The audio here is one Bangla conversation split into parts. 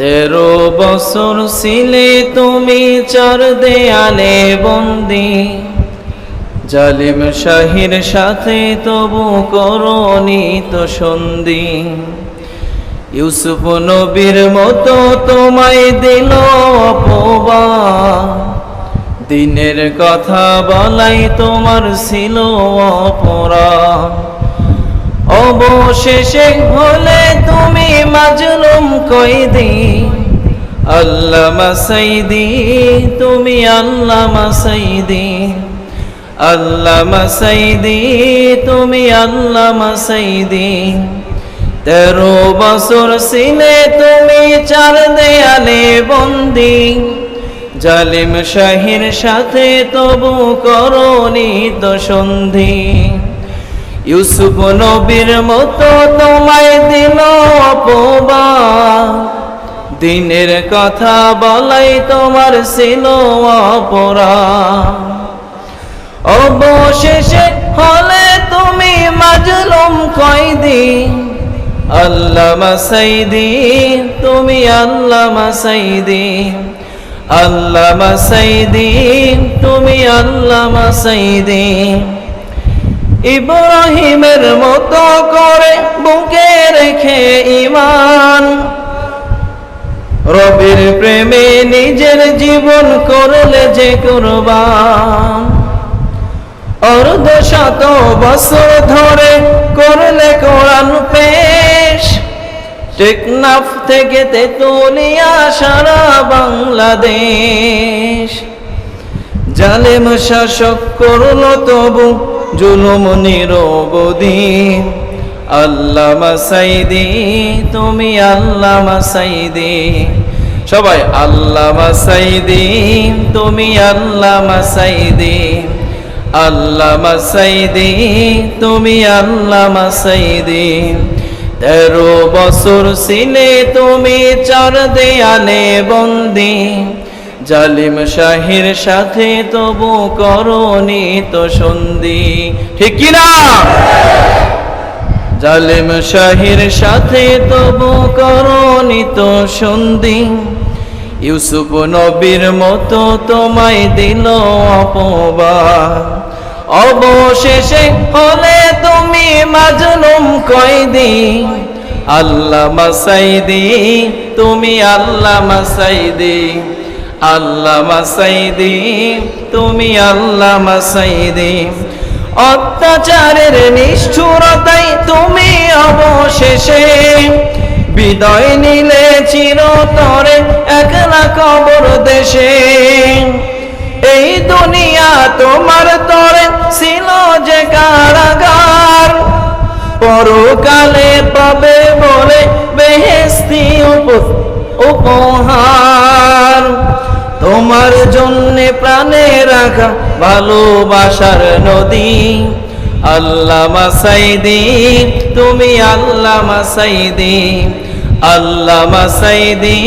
তেরো বছর ছিলে তুমি চার দেয়ালে বন্দি। জালিম শাহির সাথে তবু করনি তো সন্ধি। ইউসুফ নবীর মতো তোমায় দিল অপবা দিনের কথা বলাই তোমার ছিল অপরা অবশেষে হলে তুমি মাজলুম কইদি আল্লাহ মাসাইদি তুমি আল্লাহ মাসাইদি আল্লাহ মাসাইদি তুমি আল্লাহ মাসাইদি তেরো বছর সিনে তুমি চার দেয়ালে বন্দি। জালিম শাহির সাথে তবু করনি তো সন্ধি ইউসুফ নবীর মতো তোমায় দিনের কথা বলাই তোমার ছিল অপরা অবশেষে হলে তুমি মাজলুম কয়দি আল্লাহ মাসাইদি তুমি আল্লাহ মাসাইদি আল্লাহ মাসাইদি তুমি আল্লাহ মাসাইদি ইব্রাহিমের মতো করে বুকে রেখে ইমান রবির প্রেমে নিজের জীবন করলে যে কুরবান। অর্ধ শত বছর ধরে করলে কোরআন পেশ। টেকনাফ থেকে তেতুলিয়া সারা বাংলাদেশ। জালেম শাসক করল তবু জুলুম নিরবধি আল্লাহ মাসাইদি তুমি আল্লাহ মাসাইদি সবাই আল্লাহ মাসাইদি তুমি আল্লাহ মাসাইদি আল্লাহ মাসাইদি তুমি আল্লাহ মাসাইদি তেরো বছর সিনে তুমি চার দেয়ালে বন্দি। জালিম শাহির সাথে তবু করনি তো সন্ধি। ঠিক কিনা জালিম শাহির সাথে তবু করনি তো সন্ধি। ইউসুফ নবীর মতো তোমায় দিল অপবা অবশেষে হলে তুমি মাজলুম কয়দি আল্লাহ মাসাইদি তুমি আল্লাহ মাসাইদি আল্লাহ মাসাইদি তুমি আল্লাহ মাসাইদি অত্যাচারের নিষ্ঠুরতাই তুমি অবশেষে। বিদায় নিলে চিরতরে একলা কবর দেশে। এই দুনিয়া তোমার তরে ছিল যে কারাগার। পরকালে পাবে বলে বেহেস্তি উপ- উপহার। তোমার জন্যে প্রাণে রাখা ভালোবাসার নদী। আল্লাহ মাসাইদি তুমি আল্লাহ মাসাইদি আল্লাহ মাসাইদি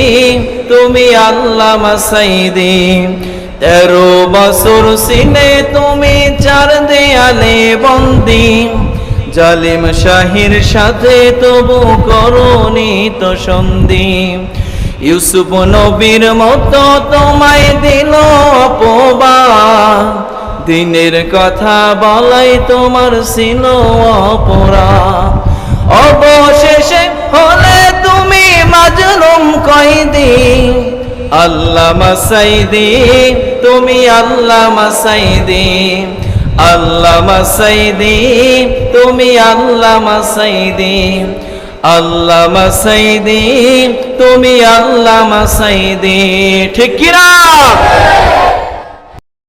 তুমি আল্লাহ মাসাইদি তেরো বছর সিনে তুমি চার দেয়ালে বন্দি। জালিম শাহির সাথে তবু করনি তো সন্ধি। ইউসুফ নবীর মতো তোমায় অপবা দিনের কথা বলাই তোমার ছিল অপরা অবশেষে হলে তুমি মাজলুম কয়দি। আল্লাহ মাসাইদি তুমি আল্লাহ মাসাইদি আল্লাহ মাসাইদি তুমি আল্লাহ মাসাইদি আল্লাহ মাসাইদি তুমি আল্লাহ মাসাইদি ঠিক কিনা?